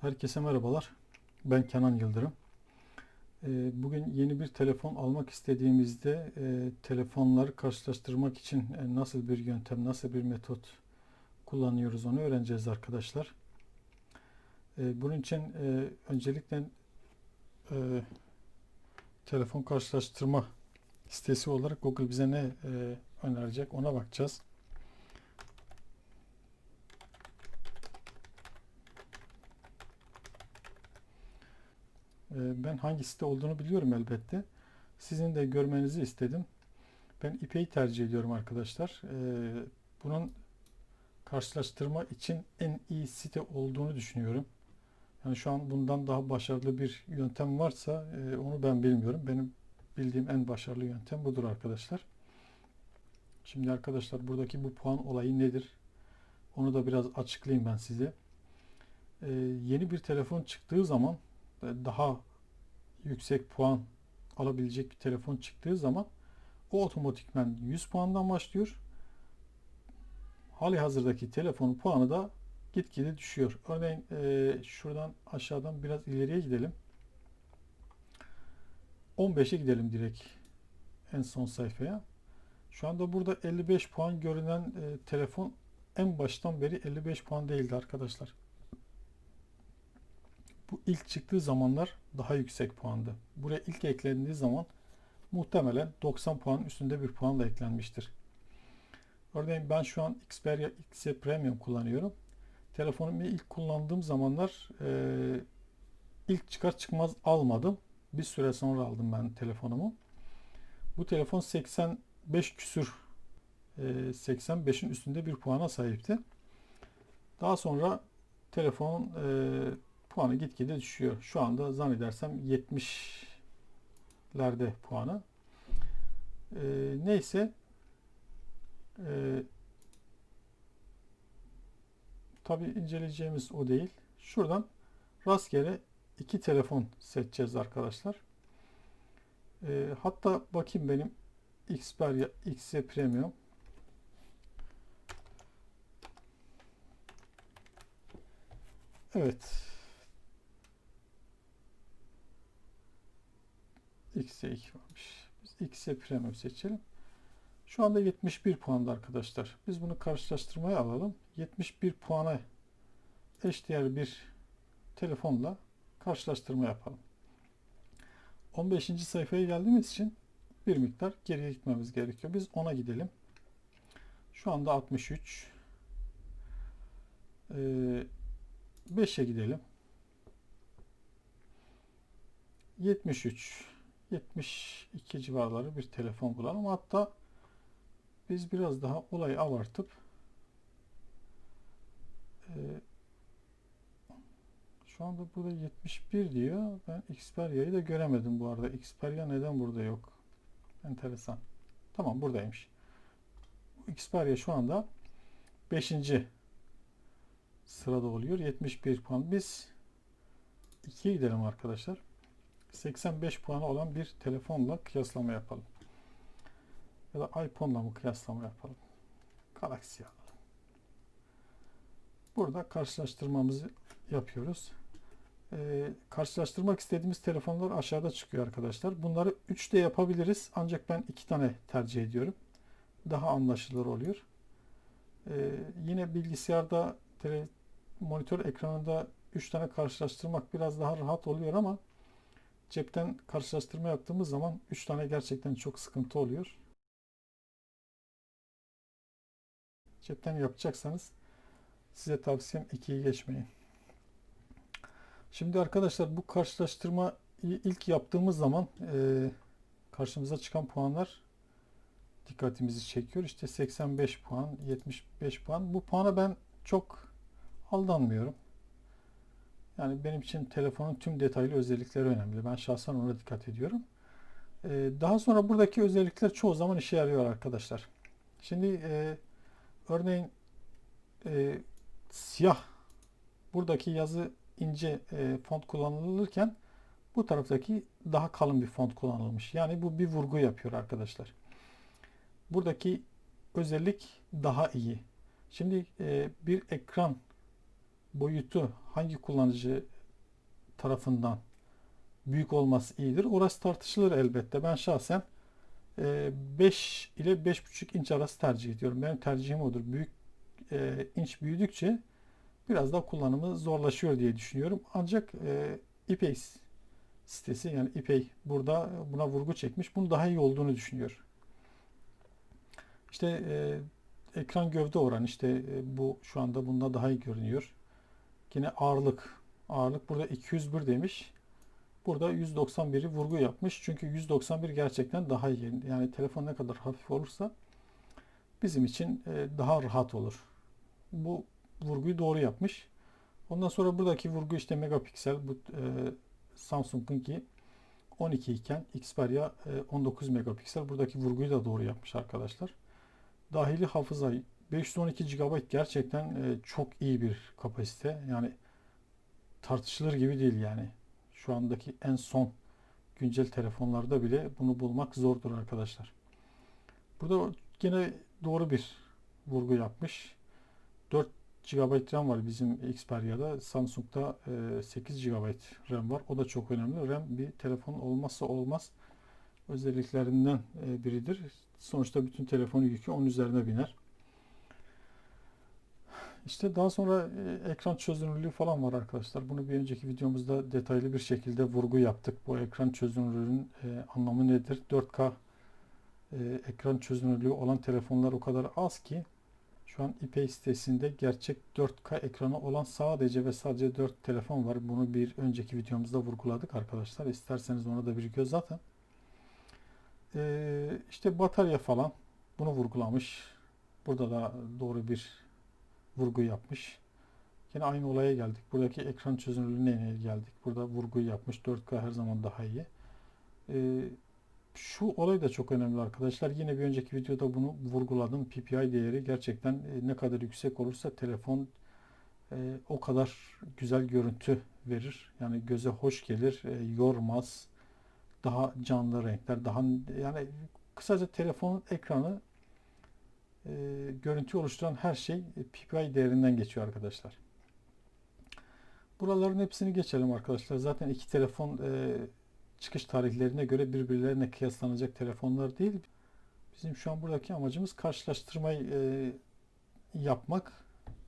Herkese merhabalar. Ben Kenan Yıldırım. Ee, Bugün yeni bir telefon almak istediğimizde e, telefonları karşılaştırmak için e, nasıl bir yöntem, nasıl bir metot kullanıyoruz onu öğreneceğiz arkadaşlar. Ee, Bunun için e, öncelikle telefon karşılaştırma sitesi olarak Google bize ne önerecek ona bakacağız. Ee, Ben hangi site olduğunu biliyorum elbette. Sizin de görmenizi istedim. Ben İpek'i tercih ediyorum arkadaşlar. Ee, Bunun karşılaştırma için en iyi site olduğunu düşünüyorum. Yani şu an bundan daha başarılı bir yöntem varsa e, onu ben bilmiyorum. Benim bildiğim en başarılı yöntem budur arkadaşlar. Şimdi arkadaşlar buradaki bu puan olayı nedir? Onu da biraz açıklayayım ben size. Ee, Yeni bir telefon çıktığı zaman e, daha yüksek puan alabilecek bir telefon çıktığı zaman o otomatikman 100 puandan başlıyor. Hali hazırdaki telefonun puanı da gitgide düşüyor. Örneğin e, şuradan aşağıdan biraz ileriye gidelim. 15'e gidelim direkt en son sayfaya. Şu anda burada 55 puan görünen e, telefon en baştan beri 55 puan değildi arkadaşlar. Bu ilk çıktığı zamanlar daha yüksek puandı. Buraya ilk eklendiği zaman muhtemelen 90 puan üstünde bir puan da eklenmiştir. Örneğin ben şu an Xperia XC Premium kullanıyorum. Telefonumu ilk kullandığım zamanlar e, ilk çıkar çıkmaz almadım. Bir süre sonra aldım ben telefonumu. Bu telefon 85 küsür e, 85'in üstünde bir puana sahipti. Daha sonra telefon e, puanı gitgide düşüyor. Şu anda zannedersem 70'lerde puanı. E, neyse e, tabi inceleyeceğimiz o değil. Şuradan rastgele iki telefon seçeceğiz arkadaşlar. E, hatta bakayım benim Xperia XC Premium Evet. X'e 2 varmış. Biz X'e Premium seçelim. Şu anda 71 puanda arkadaşlar. Biz bunu karşılaştırmaya alalım. 71 puana eşdeğer bir telefonla karşılaştırma yapalım. 15. sayfaya geldiğimiz için bir miktar geriye gitmemiz gerekiyor. Biz 10'a gidelim. Şu anda 63. Ee, 5'e gidelim. 73 72 civarları bir telefon bulalım. Hatta biz biraz daha olayı abartıp e, şu anda burada 71 diyor. Ben Xperia'yı da göremedim bu arada. Xperia neden burada yok? Enteresan. Tamam buradaymış. Xperia şu anda 5 sırada oluyor. 71 puan. Biz 2'ye gidelim arkadaşlar. 85 puanı olan bir telefonla kıyaslama yapalım. Ya da iPhone'la mı kıyaslama yapalım? Galaxy alalım. Burada karşılaştırmamızı yapıyoruz. Ee, karşılaştırmak istediğimiz telefonlar aşağıda çıkıyor arkadaşlar. Bunları 3 de yapabiliriz. Ancak ben 2 tane tercih ediyorum. Daha anlaşılır oluyor. Ee, yine bilgisayarda tele, monitör ekranında 3 tane karşılaştırmak biraz daha rahat oluyor ama cepten karşılaştırma yaptığımız zaman 3 tane gerçekten çok sıkıntı oluyor. Cepten yapacaksanız size tavsiyem 2'yi geçmeyin. Şimdi arkadaşlar bu karşılaştırma ilk yaptığımız zaman e, karşımıza çıkan puanlar dikkatimizi çekiyor. İşte 85 puan, 75 puan. Bu puana ben çok aldanmıyorum. Yani benim için telefonun tüm detaylı özellikleri önemli. Ben şahsen ona dikkat ediyorum. Ee, daha sonra buradaki özellikler çoğu zaman işe yarıyor arkadaşlar. Şimdi e, örneğin e, siyah buradaki yazı ince e, font kullanılırken bu taraftaki daha kalın bir font kullanılmış. Yani bu bir vurgu yapıyor arkadaşlar. Buradaki özellik daha iyi. Şimdi e, bir ekran boyutu hangi kullanıcı tarafından büyük olması iyidir. Orası tartışılır elbette. Ben şahsen e, 5 ile 5,5 inç arası tercih ediyorum. Benim tercihim odur. Büyük e, inç büyüdükçe biraz daha kullanımı zorlaşıyor diye düşünüyorum. Ancak e, İpey sitesi yani İpey burada buna vurgu çekmiş. Bunun daha iyi olduğunu düşünüyor. İşte e, ekran gövde oranı işte e, bu şu anda bunda daha iyi görünüyor. Yine ağırlık. Ağırlık burada 201 demiş. Burada 191'i vurgu yapmış. Çünkü 191 gerçekten daha iyi. Yani telefon ne kadar hafif olursa bizim için e, daha rahat olur. Bu vurguyu doğru yapmış. Ondan sonra buradaki vurgu işte megapiksel. Bu e, Samsung'unki 12 iken Xperia e, 19 megapiksel. Buradaki vurguyu da doğru yapmış arkadaşlar. Dahili hafıza 512 GB gerçekten e, çok iyi bir kapasite. Yani tartışılır gibi değil yani. Şu andaki en son güncel telefonlarda bile bunu bulmak zordur arkadaşlar. Burada yine doğru bir vurgu yapmış. 4 GB RAM var bizim Xperia'da. Samsung'da 8 GB RAM var. O da çok önemli. RAM bir telefon olmazsa olmaz özelliklerinden biridir. Sonuçta bütün telefonu yükü onun üzerine biner. İşte daha sonra ekran çözünürlüğü falan var arkadaşlar. Bunu bir önceki videomuzda detaylı bir şekilde vurgu yaptık. Bu ekran çözünürlüğünün anlamı nedir? 4K ekran çözünürlüğü olan telefonlar o kadar az ki şu an İpey sitesinde gerçek 4K ekranı olan sadece ve sadece 4 telefon var. Bunu bir önceki videomuzda vurguladık arkadaşlar. İsterseniz ona da bir göz atın. Ee, işte batarya falan bunu vurgulamış. Burada da doğru bir vurgu yapmış. Yine aynı olaya geldik. Buradaki ekran çözünürlüğüne geldik. Burada vurguyu yapmış. 4K her zaman daha iyi. Ee, şu olay da çok önemli arkadaşlar. Yine bir önceki videoda bunu vurguladım. PPI değeri gerçekten e, ne kadar yüksek olursa telefon e, o kadar güzel görüntü verir. Yani göze hoş gelir, e, yormaz. Daha canlı renkler, daha yani kısaca telefonun ekranı görüntü oluşturan her şey PPI değerinden geçiyor arkadaşlar. Buraların hepsini geçelim arkadaşlar. Zaten iki telefon çıkış tarihlerine göre birbirlerine kıyaslanacak telefonlar değil. Bizim şu an buradaki amacımız karşılaştırmayı e, yapmak,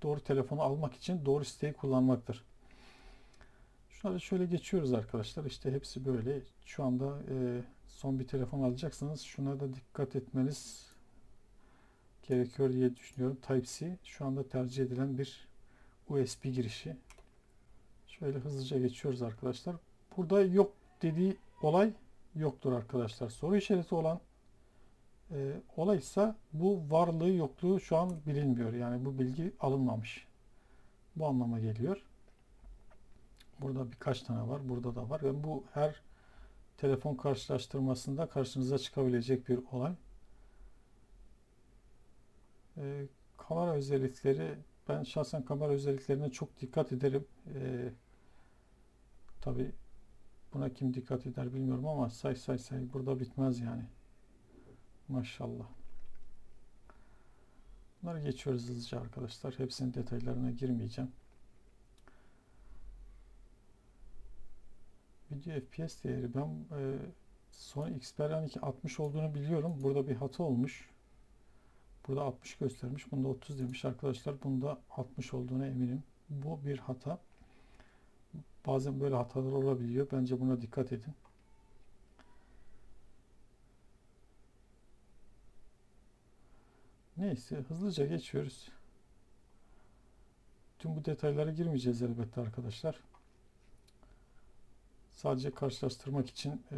doğru telefonu almak için doğru siteyi kullanmaktır. Şunları şöyle geçiyoruz arkadaşlar. İşte hepsi böyle. Şu anda e, son bir telefon alacaksanız şuna da dikkat etmeniz gerekiyor diye düşünüyorum. Type-C şu anda tercih edilen bir USB girişi. Şöyle hızlıca geçiyoruz arkadaşlar. Burada yok dediği olay yoktur arkadaşlar. Soru işareti olan e, olay ise bu varlığı yokluğu şu an bilinmiyor. Yani bu bilgi alınmamış. Bu anlama geliyor. Burada birkaç tane var. Burada da var. Ve bu her telefon karşılaştırmasında karşınıza çıkabilecek bir olay. E, kamera özellikleri ben şahsen kamera özelliklerine çok dikkat ederim. E, Tabi Buna kim dikkat eder bilmiyorum ama say say say burada bitmez yani. Maşallah. Bunları geçiyoruz hızlıca arkadaşlar. Hepsinin detaylarına girmeyeceğim. Video FPS değeri ben e, Sony Xperia 2 60 olduğunu biliyorum. Burada bir hata olmuş. Burada 60 göstermiş. Bunda 30 demiş arkadaşlar. Bunda 60 olduğuna eminim. Bu bir hata. Bazen böyle hatalar olabiliyor. Bence buna dikkat edin. Neyse hızlıca geçiyoruz. Tüm bu detaylara girmeyeceğiz elbette arkadaşlar. Sadece karşılaştırmak için e,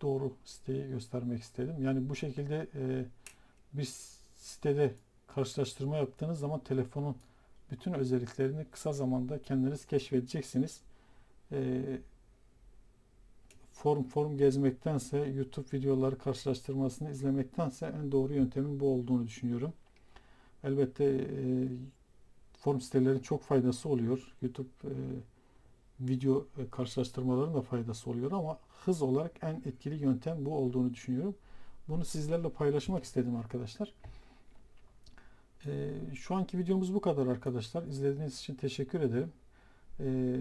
doğru siteyi göstermek istedim. Yani bu şekilde e, bir sitede karşılaştırma yaptığınız zaman telefonun bütün özelliklerini kısa zamanda kendiniz keşfedeceksiniz e, forum forum gezmektense YouTube videoları karşılaştırmasını izlemektense en doğru yöntemin bu olduğunu düşünüyorum. Elbette e, forum sitelerinin çok faydası oluyor. YouTube e, video e, karşılaştırmaların da faydası oluyor ama hız olarak en etkili yöntem bu olduğunu düşünüyorum. Bunu sizlerle paylaşmak istedim arkadaşlar. E, şu anki videomuz bu kadar arkadaşlar. İzlediğiniz için teşekkür ederim. Ee,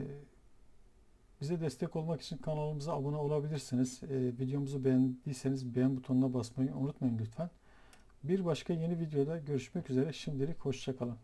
bize destek olmak için kanalımıza abone olabilirsiniz. Ee, videomuzu beğendiyseniz beğen butonuna basmayı unutmayın lütfen. Bir başka yeni videoda görüşmek üzere. Şimdilik hoşça kalın.